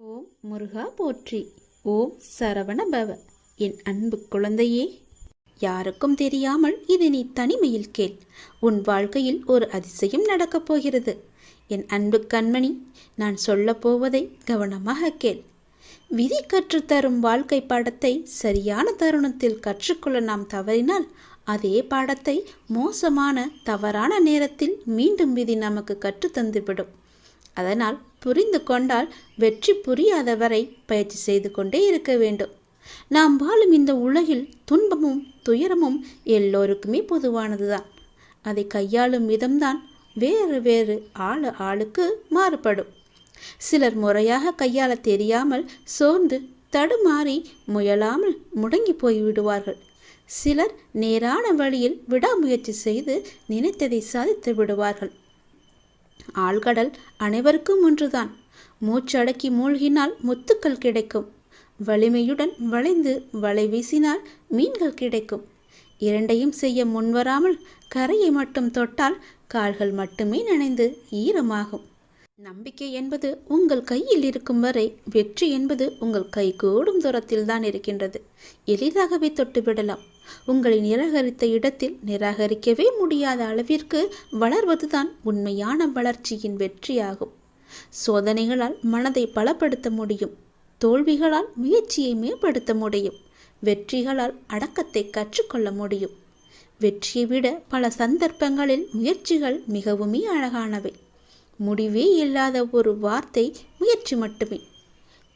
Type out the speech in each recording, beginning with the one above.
ஓம் முருகா போற்றி. ஓம் சரவண பவ என் அன்பு குழந்தையே யாருக்கும் தெரியாமல் இது நீ தனிமையில் கேள். உன் வாழ்க்கையில் ஒரு அதிசயம் நடக்கப் போகிறது. என் அன்பு கண்மணி நான் சொல்லப் போவதை கவனமாக கேள். விதி கற்றுத்தரும் வாழ்க்கை பாடத்தை சரியான தருணத்தில் கற்றுக்கொள்ள நாம் தவறினால் அதே பாடத்தை மோசமான தவறான நேரத்தில் மீண்டும் விதி நமக்கு கற்றுத்தந்துவிடும் அதனால் புரிந்து கொண்டால் வெற்றி புரியாத வரை பயிற்சி செய்து கொண்டே இருக்க வேண்டும். நாம் வாழும் இந்த உலகில் துன்பமும் துயரமும் எல்லோருக்குமே பொதுவானதுதான். அதை கையாளும் விதம்தான் வேறு வேறு ஆளு ஆளுக்கு மாறுபடும். சிலர் முறையாக கையாள தெரியாமல் சோர்ந்து தடுமாறி முயலாமல் முடங்கி போய் விடுவார்கள். சிலர் நேரான வழியில் விடாமுயற்சி செய்து நினைத்ததை சாதித்து விடுவார்கள். ஆழ்கடல் அனைவருக்கும் ஒன்றுதான். மூச்சடக்கி மூழ்கினால் முத்துக்கள் கிடைக்கும். வலிமையுடன் வளைந்து வலை வீசினால் மீன்கள் கிடைக்கும். இரண்டையும் செய்ய முன்வராமல் கரையை மட்டும் தொட்டால் கால்கள் மட்டுமே நனைந்து ஈரமாகும். நம்பிக்கை என்பது உங்கள் கையில் இருக்கும் வரை வெற்றி என்பது உங்கள் கை கூடும் தூரத்தில்தான் இருக்கின்றது. எளிதாகவே தொட்டுவிடலாம். உங்களை நிராகரித்த இடத்தில் நிராகரிக்கவே முடியாத அளவிற்கு வளர்வதுதான் உண்மையான வளர்ச்சியின் வெற்றியாகும். சோதனைகளால் மனதை பலப்படுத்த முடியும். தோல்விகளால் முயற்சியை மேம்படுத்த முடியும். வெற்றிகளால் அடக்கத்தை கற்றுக்கொள்ள முடியும். வெற்றியை விட பல சந்தர்ப்பங்களில் முயற்சிகள் மிகவுமே அழகானவை. முடிவே இல்லாத ஒரு வார்த்தை முயற்சி மட்டுமே.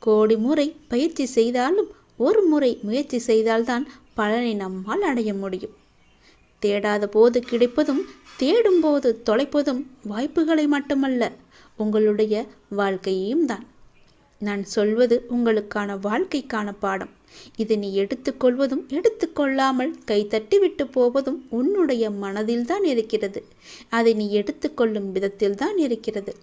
கோடி முறை பயிற்சி செய்தாலும் ஒரு முறை முயற்சி செய்தால்தான் பலனை நம்மால் அடைய முடியும். தேடாத போது கிடைப்பதும் தேடும் போது தொலைப்பதும் வாய்ப்புகளை மட்டுமல்ல உங்களுடைய வாழ்க்கையையும் தான். நான் சொல்வது உங்களுக்கான வாழ்க்கைக்கான பாடம். இதை நீ எடுத்துக்கொள்வதும் எடுத்துக்கொள்ளாமல் கைத்தட்டி விட்டு போவதும் உன்னுடைய மனதில் தான் இருக்கிறது. அதை நீ எடுத்துக்கொள்ளும் விதத்தில் தான் இருக்கிறது.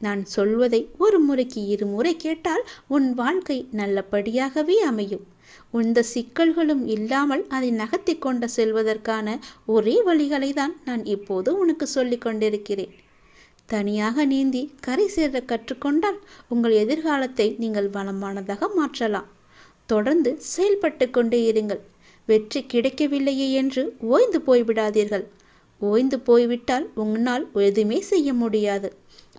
நான் சொல்வதை ஒரு முறைக்கு இருமுறை கேட்டால் உன் வாழ்க்கை நல்லபடியாகவே அமையும். இந்த சிக்கல்களும் இல்லாமல் அதை நகர்த்தி கொண்டு செல்வதற்கான ஒரே வழிகளை தான் நான் இப்போது உனக்கு சொல்லிக் கொண்டிருக்கிறேன். தனியாக நீந்தி கரை சேர கற்றுக்கொண்டால் உங்கள் எதிர்காலத்தை நீங்கள் வளமானதாக மாற்றலாம். தொடர்ந்து செயல்பட்டு கொண்டே இருங்கள். வெற்றி கிடைக்கவில்லையே என்று ஓய்ந்து போய்விடாதீர்கள். ஓய்ந்து போய்விட்டால் உங்களால் எதுவுமே செய்ய முடியாது.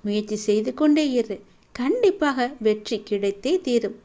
முயற்சி செய்து கொண்டே இரு. கண்டிப்பாக வெற்றி கிடைத்தே தீரும்.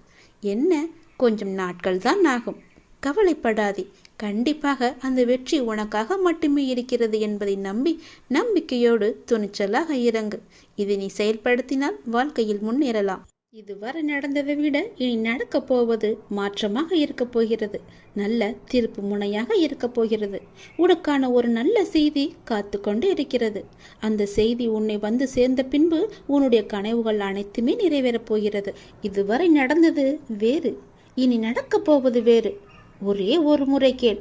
என்ன? கொஞ்சம் நாட்கள் தான் ஆகும். கவலைப்படாதே. கண்டிப்பாக அந்த வெற்றி உனக்காக மட்டுமே இருக்கிறது என்பதை நம்பி நம்பிக்கையோடு துணிச்சலாக இறங்கு. இதை நீ செயல்படுத்தினால் வாழ்க்கையில் முன்னேறலாம். இதுவரை நடந்ததை விட இனி நடக்கப் போவது மாற்றமாக இருக்கப் போகிறது. நல்ல திருப்பு முனையாக இருக்கப் போகிறது. உனக்கான ஒரு நல்ல செய்தி காத்து கொண்டு இருக்கிறது. அந்த செய்தி உன்னை வந்து சேர்ந்த பின்பு உன்னுடைய கனவுகள் அனைத்துமே நிறைவேறப் போகிறது. இதுவரை நடந்தது வேறு. இனி நடக்கப் போவது வேறு. ஒரே ஒரு முறை கேள்.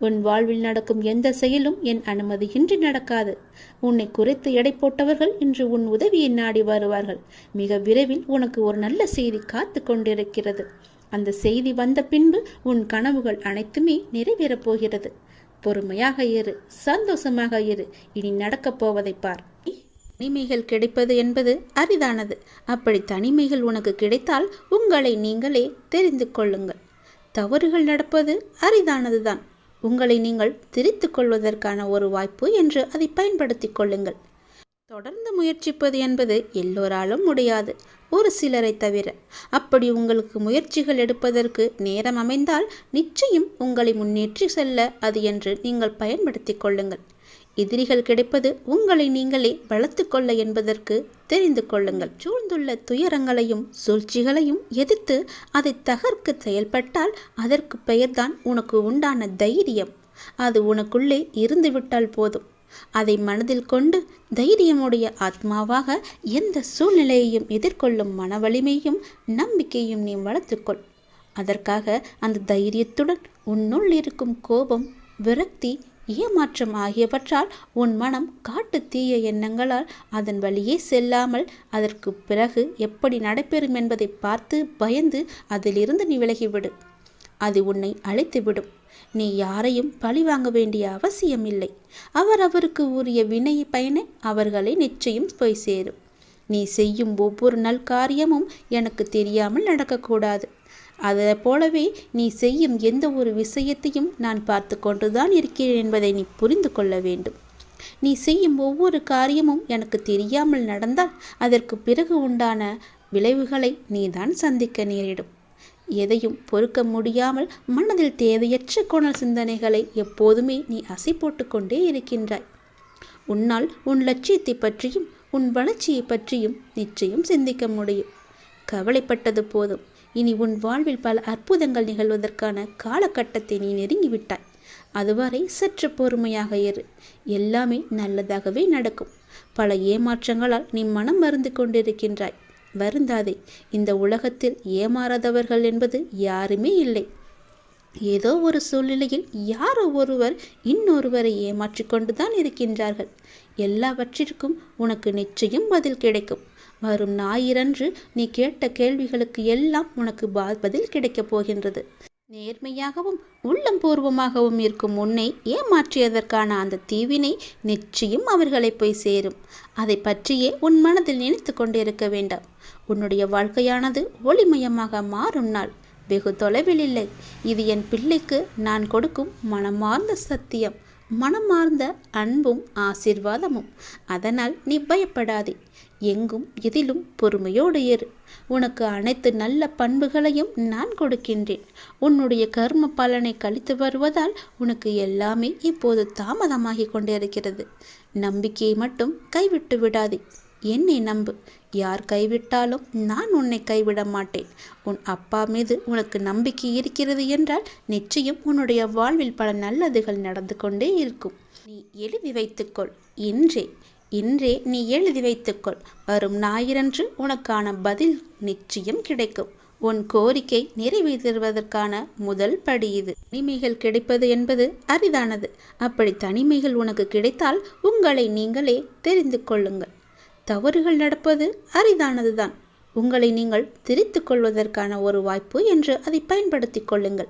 உன் வாழ்வில் நடக்கும் எந்த செயலும் என் அனுமதியின்றி நடக்காது. உன்னை குறைத்து எடை போட்டவர்கள் இன்று உன் உதவியை நாடி வருவார்கள். மிக விரைவில் உனக்கு ஒரு நல்ல செய்தி காத்து கொண்டிருக்கிறது. அந்த செய்தி வந்த பின்பு உன் கனவுகள் அனைத்துமே நிறைவேறப் போகிறது. பொறுமையாக இரு சந்தோஷமாக இரு. இனி நடக்கப் போவதை பார். தனிமைகள் கிடைப்பது என்பது அரிதானது. அப்படி தனிமைகள் உனக்கு கிடைத்தால் உங்களை நீங்களே தெரிந்து கொள்ளுங்கள். தவறுகள் நடப்பது அரிதானதுதான். உங்களை நீங்கள் திரித்து கொள்வதற்கான ஒரு வாய்ப்பு என்று அதை பயன்படுத்திக் கொள்ளுங்கள். தொடர்ந்து முயற்சிப்பது என்பது எல்லோராலும் முடியாது ஒரு சிலரை தவிர. அப்படி உங்களுக்கு முயற்சிகள் எடுப்பதற்கு நேரம் அமைந்தால் நிச்சயம் உங்களை முன்னேற்றி செல்ல அது என்று நீங்கள் பயன்படுத்திக் கொள்ளுங்கள். எதிரிகள் கிடைப்பது உங்களை நீங்களே வளர்த்து கொள்ள என்பதற்கு தெரிந்து கொள்ளுங்கள். சூழ்ந்துள்ள துயரங்களையும் சூழ்ச்சிகளையும் எதிர்த்து அதை தகர்க்க செயல்பட்டால் அதற்கு பெயர்தான் உனக்கு உண்டான தைரியம். அது உனக்குள்ளே இருந்துவிட்டால் போதும். அதை மனதில் கொண்டு தைரியமுடைய ஆத்மாவாக எந்த சூழ்நிலையையும் எதிர்கொள்ளும் மன வலிமையும் நம்பிக்கையும் நீ வளர்த்துக்கொள் அதற்காக அந்த தைரியத்துடன் உன்னுள் இருக்கும் கோபம் விரக்தி ஏமாற்றம் ஆகியவற்றால் உன் மனம் காட்டு தீய எண்ணங்களால் அதன் வழியே செல்லாமல் அதற்கு பிறகு எப்படி நடைபெறும் என்பதை பார்த்து பயந்து அதிலிருந்து நீ விலகிவிடு. அது உன்னை அழைத்துவிடும். நீ யாரையும் பழி வாங்க வேண்டிய அவசியமில்லை அவர் அவருக்கு உரிய வினை பயனை அவர்களை நிச்சயம் போய் சேரும். நீ செய்யும் ஒவ்வொரு நல் காரியமும் எனக்கு தெரியாமல் நடக்கக்கூடாது. அதை போலவே நீ செய்யும் எந்த ஒரு விஷயத்தையும் நான் பார்த்து கொண்டுதான் இருக்கிறேன் என்பதை நீ புரிந்து கொள்ள வேண்டும். நீ செய்யும் ஒவ்வொரு காரியமும் எனக்கு தெரியாமல் நடந்தால் அதற்கு பிறகு உண்டான விளைவுகளை நீதான் சந்திக்க நேரிடும். எதையும் பொறுக்க முடியாமல் மனதில் தேவையற்ற கோணல் சிந்தனைகளை எப்போதுமே நீ அசை போட்டுக்கொண்டே இருக்கின்றாய். உன்னால் உன் லட்சியத்தை பற்றியும் உன் வளர்ச்சியை பற்றியும் நிச்சயம் சிந்திக்க முடியும். கவலைப்பட்டது போதும். இனி உன் வாழ்வில் பல அற்புதங்கள் நிகழ்வதற்கான காலகட்டத்தை நீ நெருங்கிவிட்டாய். அதுவரை சற்று பொறுமையாக இரு. எல்லாமே நல்லதாகவே நடக்கும். பல ஏமாற்றங்களால் நீ மனம் மருந்து கொண்டிருக்கின்றாய். வருந்தாதே இந்த உலகத்தில் ஏமாறாதவர்கள் என்பது யாருமே இல்லை. ஏதோ ஒரு சூழ்நிலையில் யாரோ ஒருவர் இன்னொருவரை ஏமாற்றிக்கொண்டுதான் இருக்கின்றார்கள். எல்லாவற்றிற்கும் உனக்கு நிச்சயம் பதில் கிடைக்கும். வரும் ஞாயிறன்று நீ கேட்ட கேள்விகளுக்கு எல்லாம் உனக்கு பதில் கிடைக்கப் போகின்றது. நேர்மையாகவும் உள்ளம் பூர்வமாகவும் இருக்கும் உன்னை ஏமாற்றியதற்கான அந்த தீவினை நிச்சயம் அவர்களை போய் சேரும். அதை பற்றியே உன் மனதில் நினைத்து கொண்டிருக்க வேண்டாம். உன்னுடைய வாழ்க்கையானது ஒளிமயமாக மாறும் நாள். வெகு தொலைவில் இல்லை. இது என் பிள்ளைக்கு நான் கொடுக்கும் மனமார்ந்த சத்தியம். மனமார்ந்த அன்பும் ஆசிர்வாதமும். அதனால் நீ பயப்படாதே. எங்கும் எதிலும் பொறுமையோடு இரு. உனக்கு அனைத்து நல்ல பண்புகளையும் நான் கொடுக்கின்றேன். உன்னுடைய கர்ம பலனை கழித்து வருவதால் உனக்கு எல்லாமே இப்போது தாமதமாகி கொண்டிருக்கிறது நம்பிக்கையை மட்டும் கைவிட்டு விடாதே. என்னை நம்பு. யார் கைவிட்டாலும் நான் உன்னை கைவிட மாட்டேன். உன் அப்பா மீது உனக்கு நம்பிக்கை இருக்கிறது என்றால் நிச்சயம் உன்னுடைய வாழ்வில் பல நல்லதுகள் நடந்து கொண்டே இருக்கும். நீ எழுதி வைத்துக்கொள். இன்றே. இன்றே நீ எழுதி வைத்துக்கொள். வரும் ஞாயிறன்று உனக்கான பதில் நிச்சயம் கிடைக்கும். உன் கோரிக்கை நிறைவேற்றுவதற்கான முதல் படி இது. தனிமைகள் கிடைப்பது என்பது அரிதானது. அப்படி தனிமைகள் உனக்கு கிடைத்தால் உங்களை நீங்களே தெரிந்து கொள்ளுங்கள். தவறுகள் நடப்பது அரிதானதுதான். உங்களை நீங்கள் திரித்து கொள்வதற்கான ஒரு வாய்ப்பு என்று அதை பயன்படுத்திக் கொள்ளுங்கள்.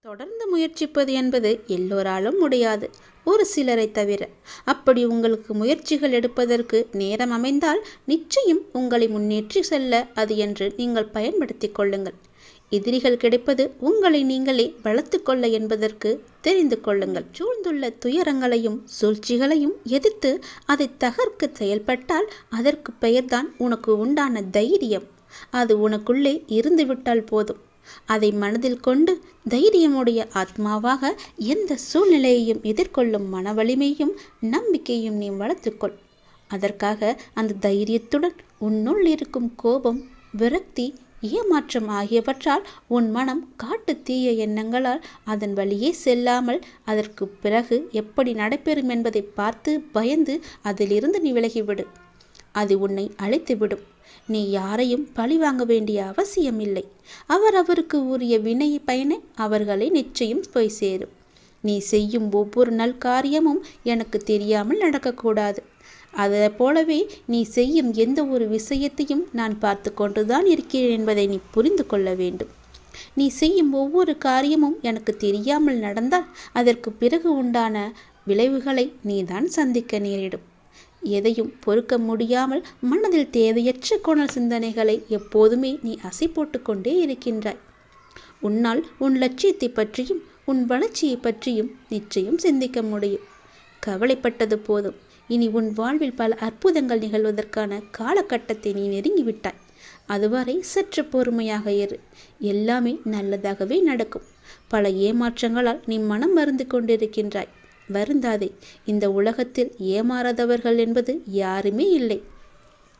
தொடர்ந்து முயற்சிப்பது என்பது எல்லோராலும் முடியாது. ஒரு சிலரை தவிர. அப்படி உங்களுக்கு முயற்சிகள் எடுப்பதற்கு நேரம் அமைந்தால் நிச்சயம் உங்களை முன்னேற்றி செல்ல அது என்று நீங்கள் பயன்படுத்திக் கொள்ளுங்கள். எதிரிகள் கிடைப்பது உங்களை நீங்களே வளர்த்து கொள்ள என்பதற்கு தெரிந்து கொள்ளுங்கள். சூழ்ந்துள்ள துயரங்களையும் சூழ்ச்சிகளையும் எதிர்த்து அதை தகர்க்க செயல்பட்டால் அதற்கு பெயர்தான் உனக்கு உண்டான தைரியம். அது உனக்குள்ளே இருந்துவிட்டால் போதும். அதை மனதில் கொண்டு தைரியமுடைய ஆத்மாவாக எந்த சூழ்நிலையையும் எதிர்கொள்ளும் மன வலிமையும் நம்பிக்கையும் நீ வளர்த்துக்கொள். அதற்காக அந்த தைரியத்துடன் உன்னுள் இருக்கும் கோபம் விரக்தி ஏமாற்றம் ஆகியவற்றால் உன் மனம் காட்டு தீய எண்ணங்களால் அதன் வழியே செல்லாமல் அதற்கு பிறகு எப்படி நடைபெறும் என்பதை பார்த்து பயந்து அதிலிருந்து நீ விலகிவிடு. அது உன்னை அழைத்துவிடும். நீ யாரையும் பழி வாங்க வேண்டிய அவசியம் இல்லை அவர் அவருக்கு உரிய வினை பயனை அவர்களை நிச்சயம் போய் சேரும். நீ செய்யும் ஒவ்வொரு நல் காரியமும் எனக்கு தெரியாமல் நடக்கக்கூடாது. அதை போலவே நீ செய்யும் எந்த ஒரு விஷயத்தையும் நான் பார்த்து கொண்டுதான் இருக்கிறேன் என்பதை நீ புரிந்து கொள்ள வேண்டும். நீ செய்யும் ஒவ்வொரு காரியமும் எனக்கு தெரியாமல் நடந்தால் அதற்கு பிறகு உண்டான விளைவுகளை நீதான் சந்திக்க நேரிடும். எதையும் பொறுக்க முடியாமல் மனதில் தேவையற்ற கோணல் சிந்தனைகளை எப்போதுமே நீ அசை போட்டுக்கொண்டே இருக்கின்றாய். உன்னால் உன் லட்சியத்தை பற்றியும் உன் வளர்ச்சியை பற்றியும் நிச்சயம் சிந்திக்க முடியும். கவலைப்பட்டது போதும். இனி உன் வாழ்வில் பல அற்புதங்கள் நிகழ்வதற்கான காலகட்டத்தை நீ நெருங்கிவிட்டாய். அதுவரை சற்று பொறுமையாக இரு. எல்லாமே நல்லதாகவே நடக்கும். பல ஏமாற்றங்களால் நீ மனம் மருந்து கொண்டிருக்கின்றாய். வருந்தாதே. இந்த உலகத்தில் ஏமாறாதவர்கள் என்பது யாருமே இல்லை.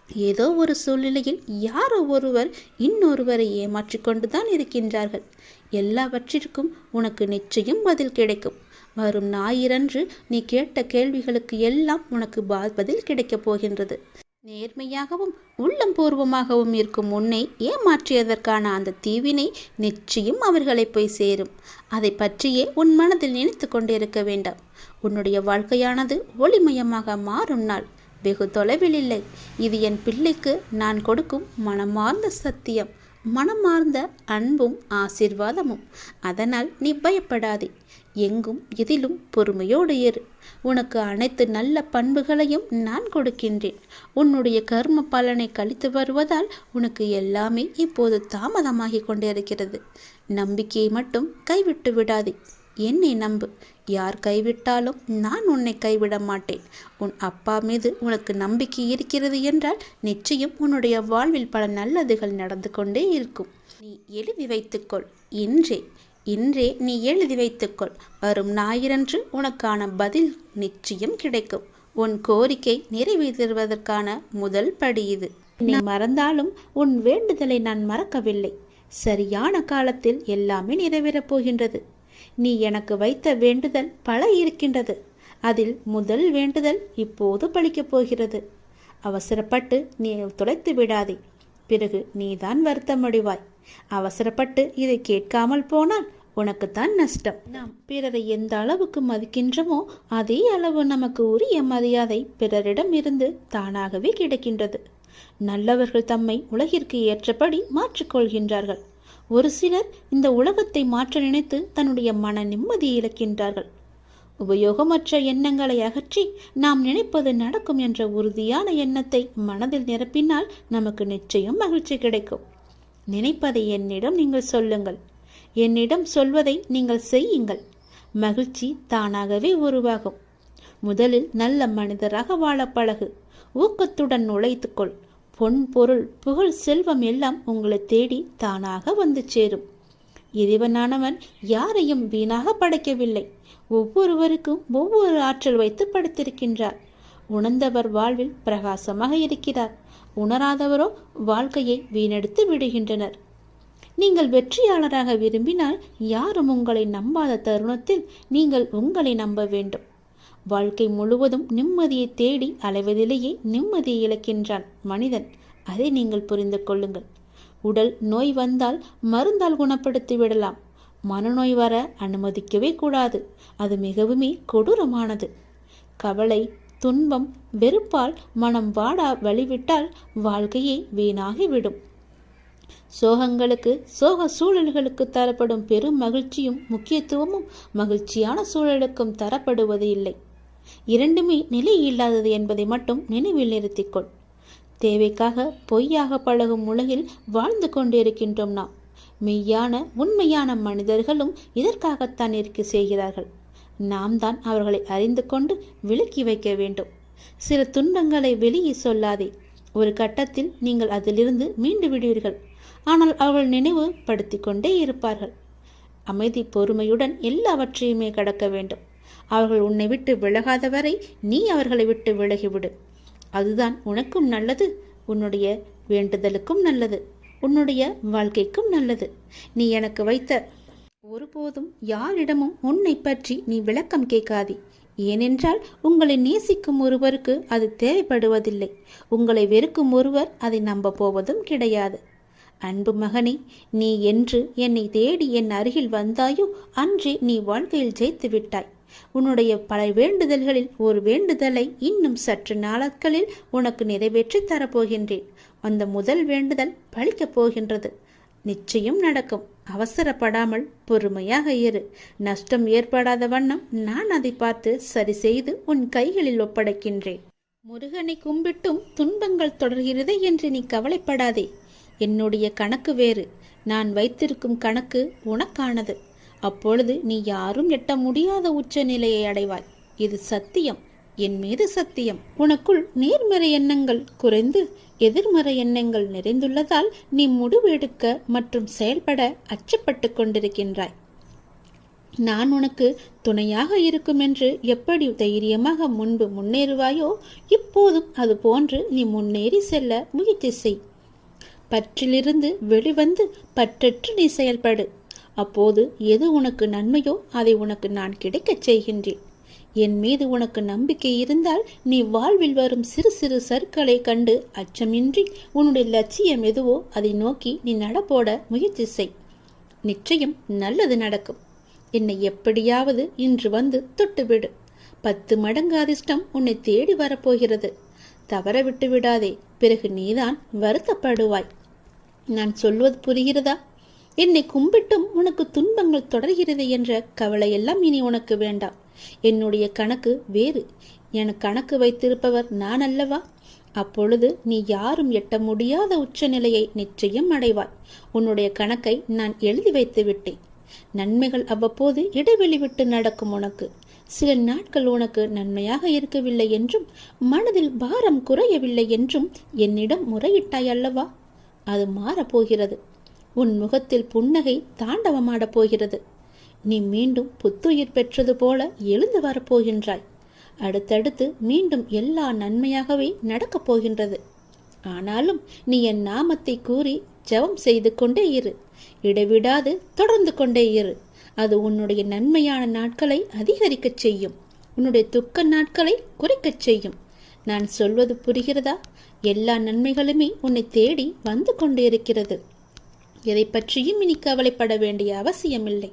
ஏதோ ஒரு சூழ்நிலையில் யாரோ ஒருவர் இன்னொருவரை ஏமாற்றிக்கொண்டுதான் இருக்கின்றார்கள். எல்லாவற்றிற்கும் உனக்கு நிச்சயம் பதில் கிடைக்கும். வரும் ஞாயிறன்று நீ கேட்ட கேள்விகளுக்கு எல்லாம் உனக்கு பதில் கிடைக்கப் போகின்றது. நேர்மையாகவும் உள்ளம் பூர்வமாகவும் இருக்கும் உன்னை ஏமாற்றியதற்கான அந்த தீவினை நிச்சயம் அவர்களை போய் சேரும். அதை பற்றியே உன் மனதில் நினைத்து கொண்டிருக்க வேண்டாம். உன்னுடைய வாழ்க்கையானது ஒளிமயமாக மாறும் நாள். வெகு தொலைவில் இல்லை. இது என் பிள்ளைக்கு நான் கொடுக்கும் மனமார்ந்த சத்தியம் மனமார்ந்த அன்பும் ஆசிர்வாதமும். அதனால் நீ பயப்படாதே. எங்கும் எதிலும் பொறுமையோடு இரு உனக்கு அனைத்து நல்ல பண்புகளையும் நான் கொடுக்கின்றேன். உன்னுடைய கர்ம பலனை கழித்து வருவதால் உனக்கு எல்லாமே இப்போது தாமதமாகி கொண்டிருக்கிறது நம்பிக்கையை மட்டும் கைவிட்டு விடாதே. என்னை நம்பு. யார் கைவிட்டாலும் நான் உன்னை கைவிட மாட்டேன். உன் அப்பா மீது உனக்கு நம்பிக்கை இருக்கிறது என்றால் நிச்சயம் உன்னுடைய வாழ்வில் பல நல்லதுகள் நடந்து கொண்டே இருக்கும். நீ எழுதி வைத்துக்கொள். இன்றே இன்றே நீ எழுதி வைத்துக்கொள். வரும் ஞாயிறன்று உனக்கான பதில் நிச்சயம் கிடைக்கும். உன் கோரிக்கை நிறைவேற்றுவதற்கான முதல் படி இது. நீ மறந்தாலும் உன் வேண்டுதலை நான் மறக்கவில்லை. சரியான காலத்தில் எல்லாமே நிறைவேறப் போகின்றது. நீ எனக்கு வைத்த வேண்டுதல் பல இருக்கின்றது. அதில் முதல் வேண்டுதல் இப்போது பழிக்கப் போகிறது. அவசரப்பட்டு நீ துளைத்து விடாதே. பிறகு நீதான் வருத்தமடைவாய். அவசரப்பட்டு இதை கேட்காமல் போனால் உனக்குத்தான் நஷ்டம். நாம் பிறரை எந்த அளவுக்கு மதிக்கின்றோமோ அதே அளவு நமக்கு உரிய மரியாதை பிறரிடம் இருந்து தானாகவே கிடைக்கின்றது. நல்லவர்கள் தம்மை உலகிற்கு ஏற்றபடி மாற்றிக்கொள்கின்றார்கள். ஒரு சிலர் இந்த உலகத்தை மாற்ற நினைத்து தன்னுடைய மன நிம்மதியை இழக்கின்றார்கள். உபயோகமற்ற எண்ணங்களை அகற்றி நாம் நினைப்பது நடக்கும் என்ற உறுதியான எண்ணத்தை மனதில் நிரப்பினால் நமக்கு நிச்சயம் மகிழ்ச்சி கிடைக்கும். நினைப்பதை என்னிடம் நீங்கள் சொல்லுங்கள். என்னிடம் சொல்வதை நீங்கள் செய்யுங்கள். மகிழ்ச்சி தானாகவே உருவாகும். முதலில் நல்ல மனிதராக வாழ பழகு. ஊக்கத்துடன் நுழைத்துக்கொள் பொன் பொருள் புகழ் செல்வம் எல்லாம் உங்களை தேடி தானாக வந்து சேரும். இறைவனானவன் யாரையும் வீணாக படைக்கவில்லை. ஒவ்வொருவருக்கும் ஒவ்வொரு ஆற்றல் வைத்து படைத்திருக்கின்றார். உணர்ந்தவர் வாழ்வில் பிரகாசமாக இருக்கிறார். உணராதவரோ வாழ்க்கையை வீணெடுத்து விடுகின்றனர். நீங்கள் வெற்றியாளராக விரும்பினால் யாரும் உங்களை நம்பாத தருணத்தில் நீங்கள் உங்களை நம்ப வேண்டும். வாழ்க்கை முழுவதும் நிம்மதியை தேடி அலைவதிலேயே நிம்மதியை இழக்கின்றான் மனிதன். அதை நீங்கள் புரிந்து கொள்ளுங்கள். உடல் நோய் வந்தால் மருந்தால் குணப்படுத்தி விடலாம். மனநோய் வர அனுமதிக்கவே கூடாது. அது மிகவுமே கொடூரமானது. கவலை துன்பம் வெறுப்பால் மனம் வாடா வழிவிட்டால் வாழ்க்கையே வீணாகிவிடும். சோகங்களுக்கு சோக சூழல்களுக்கு தரப்படும் பெரும் மகிழ்ச்சியும் முக்கியத்துவமும் மகிழ்ச்சியான சூழலுக்கும் தரப்படுவது இல்லை. இரண்டுமே நிலை இல்லாதது என்பதை மட்டும் நினைவில் நிறுத்திக்கொள். தேவைக்காக பொய்யாக பழகும் உலகில் வாழ்ந்து கொண்டிருக்கின்றோம் நாம். மெய்யான உண்மையான மனிதர்களும் இதற்காகத்தான் இருக்க செய்கிறார்கள். நாம் தான் அவர்களை அறிந்து கொண்டு விலக்கி வைக்க வேண்டும். சில துன்பங்களை வெளியே சொல்லாதே. ஒரு கட்டத்தில் நீங்கள் அதிலிருந்து மீண்டு விடுவீர்கள். ஆனால் அவர்கள் நினைவு படுத்தி கொண்டே இருப்பார்கள். அமைதி பொறுமையுடன் எல்லாவற்றையுமே கடக்க வேண்டும். அவர்கள் உன்னை விட்டு விலகாத வரை நீ அவர்களை விட்டு விலகிவிடு. அதுதான் உனக்கும் நல்லது உன்னுடைய வேண்டுதலுக்கும் நல்லது உன்னுடைய வாழ்க்கைக்கும் நல்லது. நீ எனக்கு வைத்த ஒருபோதும் யாரிடமும் உன்னை பற்றி நீ விளக்கம் கேட்காதே. ஏனென்றால் உங்களை நேசிக்கும் ஒருவருக்கு அது தேவைப்படுவதில்லை. உங்களை வெறுக்கும் ஒருவர் அதை நம்ப போவதும் கிடையாது. அன்பு மகனே நீ என்று என்னை தேடி என் அருகில் வந்தாயோ அன்றே நீ வாழ்க்கையில் ஜெயித்து விட்டாய். உன்னுடைய பல வேண்டுதல்களில் ஒரு வேண்டுதலை இன்னும் சற்று நாட்களில் உனக்கு நிறைவேற்றி தரப்போகின்றேன் அந்த முதல் வேண்டுதல் பழிக்கப் போகின்றது. நிச்சயம் நடக்கும். அவசரப்படாமல் பொறுமையாக இரு. நஷ்டம் ஏற்படாத வண்ணம் நான் அதை பார்த்து சரி செய்து உன் கைகளில் ஒப்படைக்கின்றேன். முருகனை கும்பிட்டும் துன்பங்கள் தொடர்கிறது என்று நீ கவலைப்படாதே. என்னுடைய கணக்கு வேறு. நான் வைத்திருக்கும் கணக்கு உனக்கானது. அப்பொழுது நீ யாரும் எட்ட முடியாத உச்ச நிலையை அடைவாய். இது சத்தியம். என் மீது சத்தியம். உனக்குள் நேர்மறை எண்ணங்கள் குறைந்து எதிர்மறை எண்ணங்கள் நிறைந்துள்ளதால் நீ முடிவெடுக்க மற்றும் செயல்பட அச்சப்பட்டு கொண்டிருக்கின்றாய். நான் உனக்கு துணையாக இருக்கும் என்று எப்படி தைரியமாக முன்பு முன்னேறுவாயோ இப்போதும் அது போன்று நீ முன்னேறி செல்ல முயற்சி செய். பற்றிலிருந்து வெளிவந்து பற்றற்று நீ செயல்படு. அப்போது எது உனக்கு நன்மையோ அதை உனக்கு நான் கிடைக்கச் செய்கின்றேன். என் மீது உனக்கு நம்பிக்கை இருந்தால் நீ வாழ்வில் வரும் சிறு சிறு சருக்களை கண்டு அச்சமின்றி உன்னுடைய லட்சியம் எதுவோ அதை நோக்கி நீ நடப்போட முயற்சி செய். நிச்சயம் நல்லது நடக்கும். என்னை எப்படியாவது இன்று வந்து தொட்டுவிடு. பத்து மடங்கு அதிர்ஷ்டம் உன்னை தேடி வரப்போகிறது. தவற விட்டு விடாதே. பிறகு நீதான் வருத்தப்படுவாய். நான் சொல்வது புரிகிறதா? என்னை கும்பிட்டும் உனக்கு துன்பங்கள் தொடர்கிறது என்ற கவலையெல்லாம் இனி உனக்கு வேண்டாம். என்னுடைய கணக்கு வேறு. என கணக்கு வைத்திருப்பவர் நான் அல்லவா? அப்பொழுது நீ யாரும் எட்ட முடியாத உச்சநிலையை நிச்சயம் அடைவாய். உன்னுடைய கணக்கை நான் எழுதி வைத்து விட்டேன். நன்மைகள் அவ்வப்போது இடைவெளி விட்டு நடக்கும் உனக்கு. சில நாட்கள் உனக்கு நன்மையாக இருக்கவில்லை என்றும் மனதில் பாரம் குறையவில்லை என்றும் என்னிடம் முறையிட்டாய் அல்லவா? அது மாறப்போகிறது. உன் முகத்தில் புன்னகை தாண்டவமாடப் போகிறது. நீ மீண்டும் புத்துயிர் பெற்றது போல எழுந்து வரப்போகின்றாய். அடுத்தடுத்து மீண்டும் எல்லா நன்மையாகவே நடக்கப் போகின்றது. ஆனாலும் நீ என் நாமத்தை கூறி ஜெபம் செய்து கொண்டே இரு. இடைவிடாது தொடர்ந்து கொண்டே இரு. அது உன்னுடைய நன்மையான நாட்களை அதிகரிக்கச் செய்யும். உன்னுடைய துக்க நாட்களை குறைக்கச் செய்யும். நான் சொல்வது புரிகிறதா? எல்லா நன்மைகளுமே உன்னை தேடி வந்து கொண்டிருக்கிறது. எதை பற்றியும் இனி கவலைப்பட வேண்டிய அவசியமில்லை.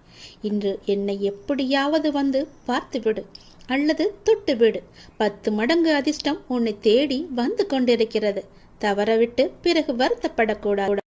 இன்று என்னை எப்படியாவது வந்து பார்த்துவிடு அல்லது தொட்டுவிடு பத்து மடங்கு அதிர்ஷ்டம் உன்னை தேடி வந்து கொண்டிருக்கிறது. தவறவிட்டு பிறகு வருத்தப்படக்கூடாது.